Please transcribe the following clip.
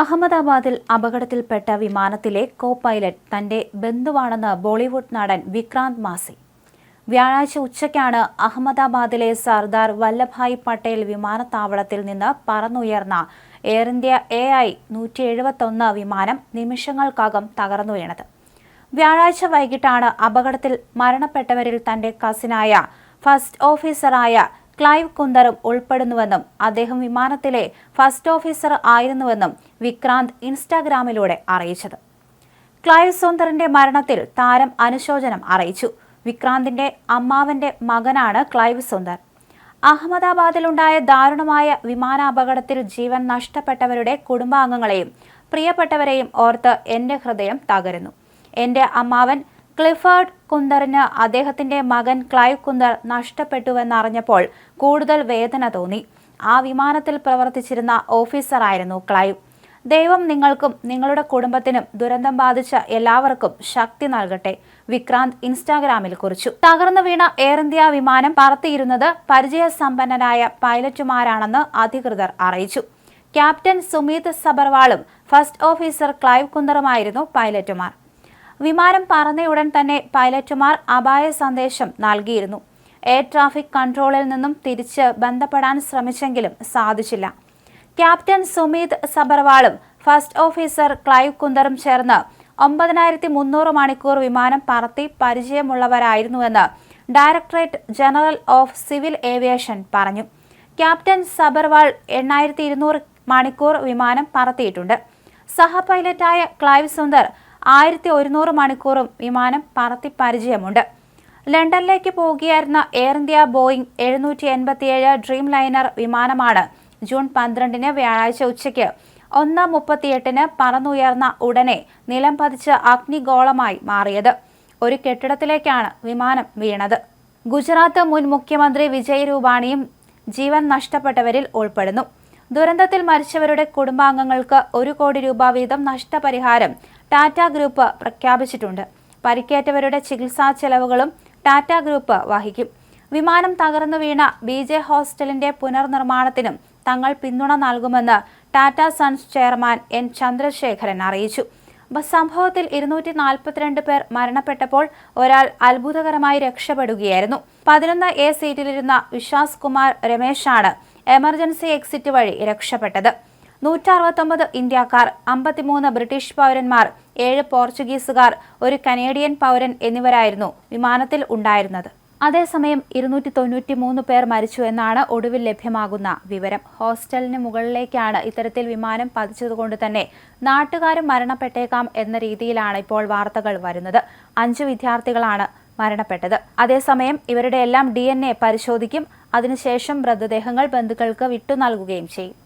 അഹമ്മദാബാദിൽ അപകടത്തിൽപ്പെട്ട വിമാനത്തിലെ കോ പൈലറ്റ് തന്റെ ബന്ധുവാണെന്ന് ബോളിവുഡ് നടൻ വിക്രാന്ത് മാസി. വ്യാഴാഴ്ച ഉച്ചയ്ക്കാണ് അഹമ്മദാബാദിലെ സർദാർ വല്ലഭായ് പട്ടേൽ വിമാനത്താവളത്തിൽ നിന്ന് പറന്നുയർന്ന എയർ ഇന്ത്യ എ ഐ നൂറ്റി എഴുപത്തൊന്ന് വിമാനം നിമിഷങ്ങൾക്കകം തകർന്നു വീണത്. വ്യാഴാഴ്ച വൈകിട്ടാണ് അപകടത്തിൽ മരണപ്പെട്ടവരിൽ തന്റെ കസിനായ ഫസ്റ്റ് ഓഫീസറായ ക്ലൈവ് കുന്ദറും ഉൾപ്പെടുന്നുവെന്നും അദ്ദേഹം വിമാനത്തിലെ ഫസ്റ്റ് ഓഫീസർ ആയിരുന്നുവെന്നും വിക്രാന്ത് ഇൻസ്റ്റാഗ്രാമിലൂടെ അറിയിച്ചത്. ക്ലൈവ് സുന്ദറിന്റെ മരണത്തിൽ താരം അനുശോചനം അറിയിച്ചു. വിക്രാന്തിന്റെ അമ്മാവന്റെ മകനാണ് ക്ലൈവ് സുന്ദർ. അഹമ്മദാബാദിലുണ്ടായ ദാരുണമായ വിമാനാപകടത്തിൽ ജീവൻ നഷ്ടപ്പെട്ടവരുടെ കുടുംബാംഗങ്ങളെയും പ്രിയപ്പെട്ടവരെയും ഓർത്ത് എന്റെ ഹൃദയം തകരുന്നു. എന്റെ അമ്മാവൻ ക്ലിഫേർഡ് കുന്ദറിന് അദ്ദേഹത്തിന്റെ മകൻ ക്ലൈവ് കുന്ദർ നഷ്ടപ്പെട്ടുവെന്നറിഞ്ഞപ്പോൾ കൂടുതൽ വേദന തോന്നി. ആ വിമാനത്തിൽ പ്രവർത്തിച്ചിരുന്ന ഓഫീസറായിരുന്നു ക്ലൈവ്. ദൈവം നിങ്ങൾക്കും നിങ്ങളുടെ കുടുംബത്തിനും ദുരന്തം ബാധിച്ച എല്ലാവർക്കും ശക്തി നൽകട്ടെ വിക്രാന്ത് ഇൻസ്റ്റാഗ്രാമിൽ കുറിച്ചു. തകർന്നു വീണ എയർ ഇന്ത്യ വിമാനം പറത്തിയിരുന്നത് പരിചയസമ്പന്നരായ പൈലറ്റുമാരാണെന്ന് അധികൃതർ അറിയിച്ചു. ക്യാപ്റ്റൻ സുമീത് സബർവാളും ഫസ്റ്റ് ഓഫീസർ ക്ലൈവ് കുന്ദറുമായിരുന്നു പൈലറ്റുമാർ. വിമാനം പറന്നയുടൻ തന്നെ പൈലറ്റുമാർ അപായ സന്ദേശം നൽകിയിരുന്നു. എയർ ട്രാഫിക് കൺട്രോളിൽ നിന്നും തിരിച്ച് ബന്ധപ്പെടാൻ ശ്രമിച്ചെങ്കിലും സാധിച്ചില്ല. ക്യാപ്റ്റൻ സുമീത് സബർവാളും ഫസ്റ്റ് ഓഫീസർ ക്ലൈവ് കുന്ദറും ചേർന്ന് ഒമ്പതിനായിരത്തി മുന്നൂറ് മണിക്കൂർ വിമാനം പറത്തി പരിചയമുള്ളവരായിരുന്നുവെന്ന് directorate general of civil aviation പറഞ്ഞു. ക്യാപ്റ്റൻ സബർവാൾ എണ്ണായിരത്തി ഇരുന്നൂറ് മണിക്കൂർ വിമാനം പറത്തിയിട്ടുണ്ട്. സഹപൈലറ്റായ ക്ലൈവ് സുന്ദർ ആയിരത്തി ഒരുന്നൂറ് മണിക്കൂറും വിമാനം പറത്തി പരിചയമുണ്ട്. ലണ്ടനിലേക്ക് പോകുകയായിരുന്ന എയർ ഇന്ത്യ ബോയിങ് എഴുന്നൂറ്റി എൺപത്തിയേഴ് ഡ്രീം ലൈനർ വിമാനമാണ് ജൂൺ പന്ത്രണ്ടിന് വ്യാഴാഴ്ച ഉച്ചയ്ക്ക് ഒന്ന് മുപ്പത്തിയെട്ടിന് പറന്നുയർന്ന ഉടനെ നിലം പതിച്ച് അഗ്നിഗോളമായി മാറിയത്. ഒരു കെട്ടിടത്തിലേക്കാണ് വിമാനം വീണത്. ഗുജറാത്ത് മുൻ മുഖ്യമന്ത്രി വിജയ് രൂപാണിയും ജീവൻ നഷ്ടപ്പെട്ടവരിൽ ഉൾപ്പെടുന്നു. ദുരന്തത്തിൽ മരിച്ചവരുടെ കുടുംബാംഗങ്ങൾക്ക് ഒരു കോടി രൂപ വീതം നഷ്ടപരിഹാരം ടാറ്റ ഗ്രൂപ്പ് പ്രഖ്യാപിച്ചിട്ടുണ്ട്. പരിക്കേറ്റവരുടെ ചികിത്സാ ചെലവുകളും ടാറ്റ ഗ്രൂപ്പ് വഹിക്കും. വിമാനം തകർന്നു വീണ ബി ജെ ഹോസ്റ്റലിന്റെ പുനർനിർമ്മാണത്തിനും തങ്ങൾ പിന്തുണ നൽകുമെന്ന് Tata sons chairman N Chandrasekaran അറിയിച്ചു. സംഭവത്തിൽ ഇരുന്നൂറ്റി നാൽപ്പത്തിരണ്ട് പേർ മരണപ്പെട്ടപ്പോൾ ഒരാൾ അത്ഭുതകരമായി രക്ഷപ്പെടുകയായിരുന്നു. പതിനൊന്ന് എ സീറ്റിലിരുന്ന വിശ്വാസ് കുമാർ രമേശാണ് എമർജൻസി എക്സിറ്റ് വഴി രക്ഷപ്പെട്ടത്. നൂറ്ററുപത്തൊമ്പത് ഇന്ത്യക്കാർ അമ്പത്തിമൂന്ന് ബ്രിട്ടീഷ് പൗരന്മാർ ഏഴ് പോർച്ചുഗീസുകാർ ഒരു കനേഡിയൻ പൗരൻ എന്നിവരായിരുന്നു വിമാനത്തിൽ ഉണ്ടായിരുന്നത്. അതേസമയം ഇരുന്നൂറ്റി തൊണ്ണൂറ്റി മൂന്ന് പേർ മരിച്ചു എന്നാണ് ഒടുവിൽ ലഭ്യമാകുന്ന വിവരം. ഹോസ്റ്റലിന് മുകളിലേക്കാണ് ഇത്തരത്തിൽ വിമാനം പതിച്ചതുകൊണ്ട് തന്നെ നാട്ടുകാരും മരണപ്പെട്ടേക്കാം എന്ന രീതിയിലാണ് ഇപ്പോൾ വാർത്തകൾ വരുന്നത്. അഞ്ച് വിദ്യാർത്ഥികളാണ് മരണപ്പെട്ടത്. അതേസമയം ഇവരുടെ എല്ലാം ഡി പരിശോധിക്കും. അതിനുശേഷം മൃതദേഹങ്ങൾ ബന്ധുക്കൾക്ക് വിട്ടു നൽകുകയും ചെയ്യും.